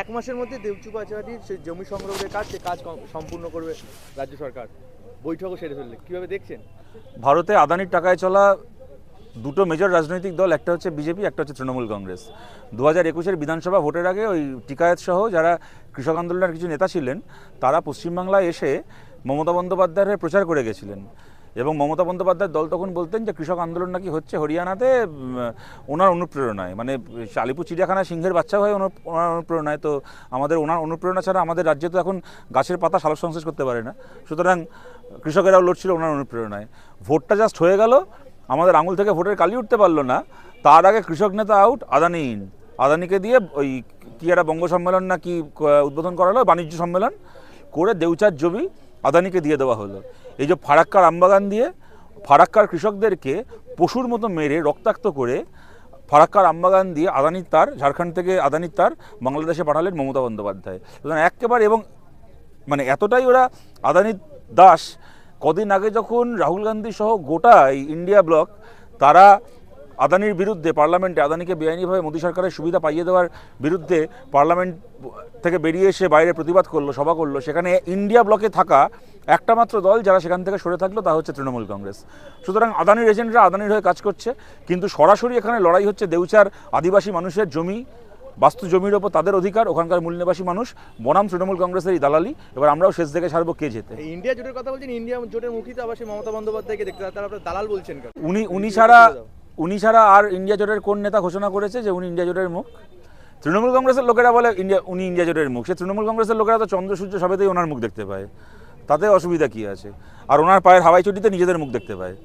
এক মাসের মধ্যে দেবচু পাচারির সেই জমি সংগ্রহের কাজ, সে কাজ সম্পূর্ণ করবে রাজ্য সরকার। বৈঠকও সেরে ফেললে কীভাবে দেখছেন? ভারতে আদানির টাকায় চলা দুটো মেজর রাজনৈতিক দল, একটা হচ্ছে বিজেপি, একটা হচ্ছে তৃণমূল কংগ্রেস। দু হাজার একুশের বিধানসভা ভোটের আগে ওই টিকায়েত সহ যারা কৃষক আন্দোলনের কিছু নেতা ছিলেন, তারা পশ্চিমবাংলায় এসে মমতা বন্দ্যোপাধ্যায়ের প্রচার করে গেছিলেন। এবং মমতা বন্দ্যোপাধ্যায়ের দল তখন বলতেন যে কৃষক আন্দোলন নাকি হচ্ছে হরিয়ানাতে ওনার অনুপ্রেরণায়। মানে আলিপুর চিড়িয়াখানা সিংহের বাচ্চা হয়ে ওনার অনুপ্রেরণায়। তো আমাদের ওনার অনুপ্রেরণা ছাড়া আমাদের রাজ্যে তো এখন গাছের পাতা সালোক সংশ্লেষ করতে পারে না। সুতরাং কৃষকেরাও লড়ছিল ওনার অনুপ্রেরণায়। ভোটটা জাস্ট হয়ে গেল। আমাদের আঙুল থেকে ভোটের কালি উঠতে পারল না। তার আগে কৃষক নেতা আউট আদানি ইন আদানিকে দিয়ে ওই কি একটা বঙ্গ সম্মেলন না কি, উদ্বোধন করালো, বাণিজ্য সম্মেলন। করে দেউচার জমি আদানিকে দিয়ে দেওয়া হলো। এই যে ফারাক্কার আমবাগান দিয়ে ফারাক্কার কৃষকদেরকে পশুর মতো মেরে রক্তাক্ত করে ফারাক্কার আমবাগান দিয়ে আদানির তার, ঝাড়খণ্ড থেকে আদানির তার বাংলাদেশে পাঠালেন মমতা বন্দ্যোপাধ্যায়। একেবারে এবং মানে এতটাই ওরা আদানি দাস, কদিন আগে যখন রাহুল গান্ধী সহ গোটা ইন্ডিয়া ব্লক তারা আদানির বিরুদ্ধে পার্লামেন্টে আদানিকে বেআইনিভাবে মোদী সরকারের সুবিধা পাইয়ে দেওয়ার বিরুদ্ধে পার্লামেন্ট থেকে বেরিয়ে এসে বাইরে প্রতিবাদ করল সভা করল। সেখানে ইন্ডিয়া ব্লকে থাকা একটা মাত্র দল যারা সেখান থেকে সরে থাকল তা হচ্ছে তৃণমূল কংগ্রেস। সুতরাং আদানির এজেন্টরা আদানির হয়ে কাজ করছে কিন্তু সরাসরি এখানে লড়াই হচ্ছে দেউচার আদিবাসী মানুষের জমি বাস্তু জমির ওপর তাদের অধিকার ওখানকার মূল নিবাসী মানুষ বনাম তৃণমূল কংগ্রেসের এই দালালি। এবার আমরাও শেষ দেখে ছাড়বো কে যেতে ইন্ডিয়া জোটের কথা বলছেন ইন্ডিয়া জোটের মুখী তো আবার সেই মমতা বন্দ্যোপাধ্যায়কে দেখতে তারা দালাল বলছেন উনি উনি ছাড়া উনি ছাড়া আর ইন্ডিয়া জোটের কোন নেতা ঘোষণা করেছে যে উনি ইন্ডিয়া জোটের মুখ? তৃণমূল কংগ্রেসের লোকেরা বলে, ইন্ডিয়া, উনি ইন্ডিয়া জোটের মুখ। সে তৃণমূল কংগ্রেসের লোকেরা তো চন্দ্রসূর্য সবেতেই ওনার মুখ দেখতে পায়। তাতে অসুবিধা কী আছে? আর ওনার পায়ের হাওয়াই চটিতে নিজেদের মুখ দেখতে পায়।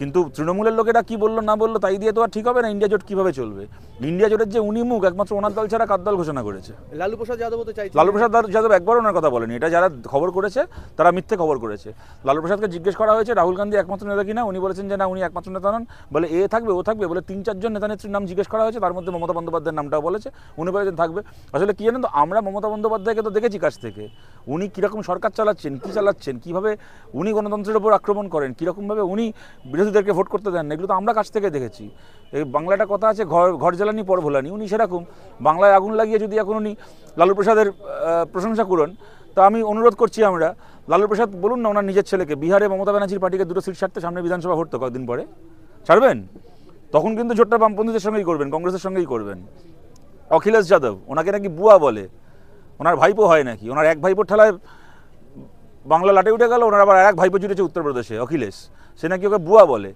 কিন্তু তৃণমূলের লোকেরা কি বলল না বলল তাই দিয়ে তো আর ঠিক হবে না ইন্ডিয়া জোট কীভাবে চলবে? ইন্ডিয়া জোটের যে উনি মুখ একমাত্র ওনার দল ছাড়া কার দল ঘোষণা করেছে? লালু প্রসাদ যাদবও তো চাইছে। লালু প্রসাদ যাদব একবার ওনার কথা বলেনি এটা যারা খবর করেছে তারা মিথ্যে খবর করেছে। লালু প্রসাদকে জিজ্ঞেস করা হয়েছে রাহুল গান্ধী একমাত্র নেতা কিনা? উনি বলেছেন যে না উনি একমাত্র নেতা নন। বলে এ থাকবে ও থাকবে? বলে তিন চারজন নেতা নেত্রীর নাম জিজ্ঞেস করা হয়েছে তার মধ্যে মমতা বন্দ্যোপাধ্যায়ের নামটাও বলেছে। উনি বলেছেন থাকবে। আসলে কি জানেন তো আমরা মমতা বন্দ্যোপাধ্যায়কে তো দেখেছি কাছ থেকে। উনি কীরকম সরকার চালাচ্ছেন কী চালাচ্ছেন কীভাবে উনি গণতন্ত্রের উপর আক্রমণ করেন কীরকমভাবে উনি বিরোধীদেরকে ভোট করতে দেন না, এগুলো তো আমরা কাছ থেকে দেখেছি। এই বাংলাটা কথা আছে, ঘর ঘর জ্বালানি পর ভোলানি, উনি সেরকম। বাংলায় আগুন লাগিয়ে যদি এখন উনি লালু প্রসাদের প্রশংসা করুন তা আমি অনুরোধ করছি আমরা লালু প্রসাদ বলুন না ওনার নিজের ছেলেকে, বিহারে মমতা ব্যানার্জির পার্টিকে দুটো সিট ছাড়তে সামনে বিধানসভা ভোট তো কয়েকদিন পরে। ছাড়বেন? তখন কিন্তু জোটটা বামপন্থীদের সঙ্গেই করবেন, কংগ্রেসের সঙ্গেই করবেন। অখিলেশ যাদব, ওনাকে নাকি বুয়া বলে। ওনার ভাইপো হয় নাকি? ওনার এক ভাইপোর ঠেলায় বাংলা লাটে উঠে গেল, ওনার আবার এক ভাইপো জুটেছে উত্তরপ্রদেশে, অখিলেশ। সে নাকি ওকে বুয়া বলে।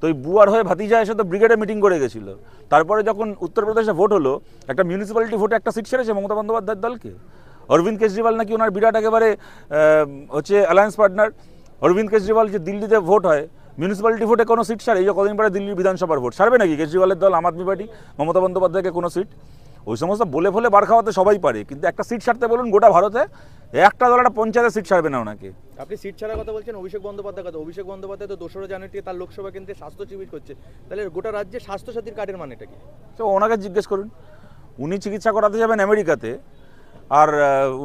তো ওই বুয়ার হয়ে ভাতিজা এসে তো ব্রিগেডে মিটিং করে গেছিল। তারপরে যখন উত্তরপ্রদেশে ভোট হলো, একটা মিউনিসিপ্যালিটি ভোটে একটা সিট ছেড়েছে মমতা বন্দ্যোপাধ্যায়ের দলকে। অরবিন্দ কেজরিওয়াল নাকি ওনার বিরাট একেবারে হচ্ছে অ্যালায়েন্স পার্টনার অরবিন্দ কেজরিওয়াল যে দিল্লিতে ভোট হয় মিউনিসিপ্যালিটি ভোটে কোনো সিট ছাড়ে এই যে কদিন পরে দিল্লির বিধানসভার ভোট ছাড়বে নাকি কেজরিওয়ালের দল, আম আদমি পার্টি, মমতা বন্দ্যোপাধ্যায়কে কোনো সিট ওই সমস্ত বলে ফলে বার খাওয়াতে সবাই পারে কিন্তু একটা সিট ছাড়তে বলুন গোটা ভারতে একটা দল একটা পঞ্চায়েতের সিট ছাড়বে না ওনাকে। আপনি সিট ছাড়ার কথা বলছেন অভিষেক বন্দ্যোপাধ্যায় কথা। অভিষেক বন্দ্যোপাধ্যায় তো দোসরা জানুয়ারি থেকে তার লোকসভা কেন্দ্রে স্বাস্থ্য শিবির করছে। তাহলে গোটা রাজ্যে স্বাস্থ্যসাথীর কার্ডের মানেটা কি? তো ওনাকে জিজ্ঞেস করুন উনি চিকিৎসা করাতে যাবেন আমেরিকাতে আর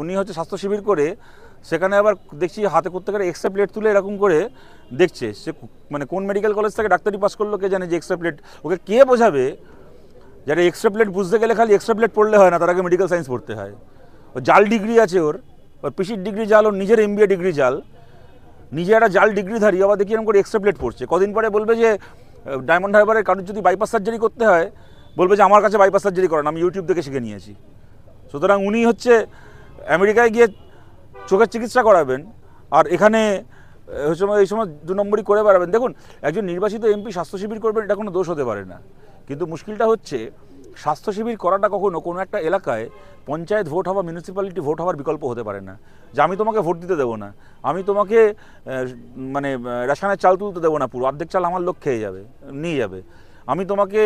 উনি হচ্ছে স্বাস্থ্য শিবির করে সেখানে আবার দেখছি হাতে করতে গেলে এক্সট্রা প্লেট তুলে এরকম করে দেখছে সে মানে কোন মেডিকেল কলেজ থেকে ডাক্তারি পাস করল কে জানে যে এক্সট্রা প্লেট ওকে কে বোঝাবে? যারা এক্সট্রা প্লেট বুঝতে গেলে খালি এক্সট্রা প্লেট পড়লে হয় না তার আগে মেডিকেল সায়েন্স পড়তে হয়। ও জাল ডিগ্রি আছে ওর ওর পিসির ডিগ্রি জাল ওর নিজের এমবিএ ডিগ্রি জাল। নিজে একটা জাল ডিগ্রিধারী আবার দেখি এরকম করে এক্সট্রা প্লেট পড়ছে। কদিন পরে বলবে যে ডায়মন্ড হারবারের কারোর যদি বাইপাস সার্জারি করতে হয় বলবে যে আমার কাছে বাইপাস সার্জারি করেন আমি ইউটিউব থেকে শিখে নিয়েছি। সুতরাং উনি হচ্ছে আমেরিকায় গিয়ে চোখের চিকিৎসা করাবেন আর এখানে আহ, হচ্ছে এই সময় দু নম্বরই করে বেড়াবেন। দেখুন একজন নির্বাচিত এমপি স্বাস্থ্য শিবির করবেন এটা কোনো দোষ হতে পারে না। কিন্তু মুশকিলটা হচ্ছে, স্বাস্থ্য শিবির করাটা কখনো কোনো একটা এলাকায় পঞ্চায়েত ভোট হওয়া মিউনিসিপ্যালিটি ভোট হওয়ার বিকল্প হতে পারে না। যে আমি তোমাকে ভোট দিতে দেবো না, আমি তোমাকে মানে রেশনের চাল তুলতে দেবো না পুরো, অর্ধেক চাল আমার লোক খেয়ে যাবে, নিয়ে যাবে। আমি তোমাকে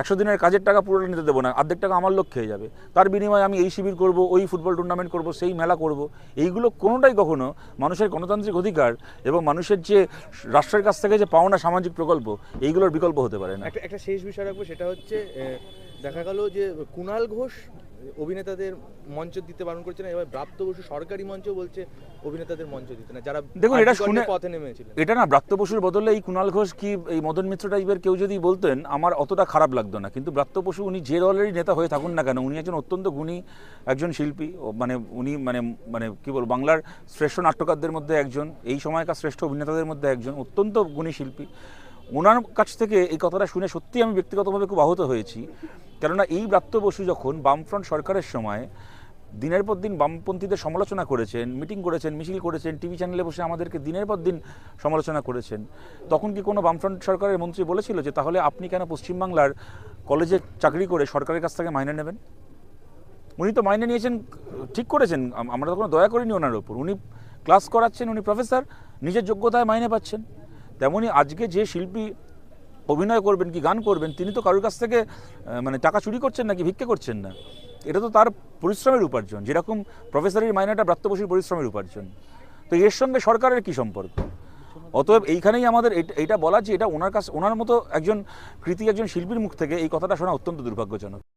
একশো দিনের কাজের টাকা পুরোটা নিতে দেবো না, অর্ধেক টাকা আমার লোক খেয়ে যাবে। তার বিনিময়ে আমি এই শিবির করব, ওই ফুটবল টুর্নামেন্ট করব, সেই মেলা করব। এইগুলো কোনোটাই কখনো মানুষের গণতান্ত্রিক অধিকার এবং মানুষের যে রাষ্ট্রের কাছ থেকে যে পাওনা সামাজিক প্রকল্প, এইগুলোর বিকল্প হতে পারে না। একটা একটা শেষ বিষয় রাখব, সেটা হচ্ছে দেখা গেল যে কুণাল ঘোষ অভিনেতাদের মঞ্চ দিতে বারণ করছে না এবার ব্রাত্য বসু সরকারি মঞ্চ বলছে অভিনেতাদের মঞ্চ দিতে না যারা দেখুন, এটা শুনে- পথে নেমেছিলেন। এটা না ব্রাত্য বসুর বদলে এই কুণাল ঘোষ কি এই মদন মিত্র টাইপের কেউ যদি বলতেন আমার অতটা খারাপ লাগতো না। কিন্তু ব্রাত্য বসু উনি যে দলেরই নেতা হয়ে থাকুন না কেন উনি একজন অত্যন্ত গুণী একজন শিল্পী মানে উনি মানে মানে কি বলব বাংলার শ্রেষ্ঠ নাট্যকারদের মধ্যে একজন এই সময়কার শ্রেষ্ঠ অভিনেতাদের মধ্যে একজন অত্যন্ত গুণী শিল্পী। ওনার কাছ থেকে এই কথাটা শুনে সত্যি আমি ব্যক্তিগতভাবে খুব আহত হয়েছি। কেননা এই ব্রাত্য বসু যখন বামফ্রন্ট সরকারের সময় দিনের পর দিন বামপন্থীদের সমালোচনা করেছেন, মিটিং করেছেন, মিছিল করেছেন, টিভি চ্যানেলে বসে আমাদেরকে দিনের পর দিন সমালোচনা করেছেন, তখন কি কোনো বামফ্রন্ট সরকারের মন্ত্রী বলেছিল যে তাহলে আপনি কেন পশ্চিমবাংলার কলেজে চাকরি করে সরকারের কাছ থেকে মাইনে নেবেন? উনি তো মাইনে নিয়েছেন, ঠিক করেছেন আমরা তো কোনো দয়া করিনি ওনার ওপর। উনি ক্লাস করাচ্ছেন, উনি প্রফেসর, নিজের যোগ্যতায় মাইনে পাচ্ছেন। তেমনি আজকে যে শিল্পী অভিনয় করবেন কি, গান করবেন, তিনি তো কারোর কাছ থেকে মানে টাকা চুরি করছেন না কি ভিক্ষে করছেন না? এটা তো তার পরিশ্রমের উপার্জন। যেরকম প্রফেসরের মাইনেটা ব্রাত্যবসীর পরিশ্রমের উপার্জন। তো এর সঙ্গে সরকারের কি সম্পর্ক? অতএব এইখানেই আমাদের এটা বলা যে এটা ওনার কাছে, ওনার মতো একজন কৃতি, একজন শিল্পীর মুখ থেকে এই কথাটা শোনা অত্যন্ত দুর্ভাগ্যজনক।